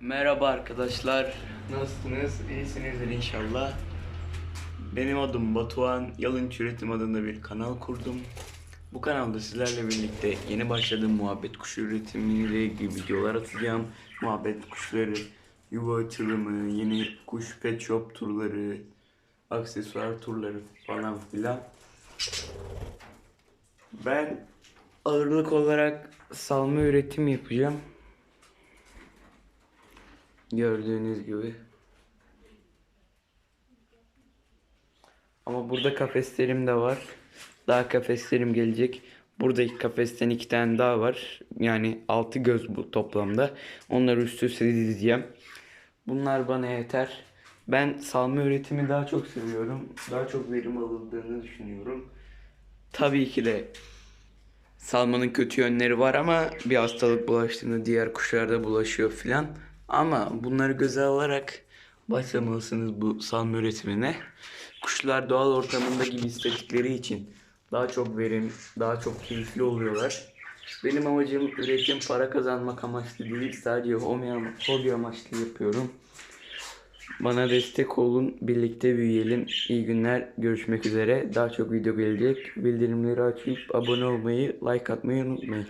Merhaba arkadaşlar. Nasılsınız? İyisinizdir inşallah. Benim adım Batuhan. Yalınç Üretim adında bir kanal kurdum. Bu kanalda sizlerle birlikte yeni başladığım muhabbet kuşu üretimiyle ilgili videolar atacağım. Muhabbet kuşları, yuva açılımı, yeni kuş pet shop turları, aksesuar turları falan filan. Ben ağırlık olarak salma üretim yapacağım. Gördüğünüz gibi. Ama burada kafeslerim de var. Daha kafeslerim gelecek. Buradaki kafesten iki tane daha var. Yani altı göz bu toplamda. Onları üst üste dizeceğim. Bunlar bana yeter. Ben salma üretimi daha çok seviyorum. Daha çok verim alındığını düşünüyorum. Tabii ki de Salmanın kötü yönleri var ama bir hastalık bulaştığında diğer kuşlarda bulaşıyor filan. Ama bunları göze alarak başlamalısınız bu salma üretimine. Kuşlar doğal ortamında gibi istedikleri için daha çok verim, daha çok keyifli oluyorlar. Benim amacım üretim para kazanmak amaçlı değil, sadece hobi amaçlı yapıyorum. Bana destek olun, birlikte büyüyelim. İyi günler, görüşmek üzere. Daha çok video gelecek. Bildirimleri açıp abone olmayı, like atmayı unutmayın.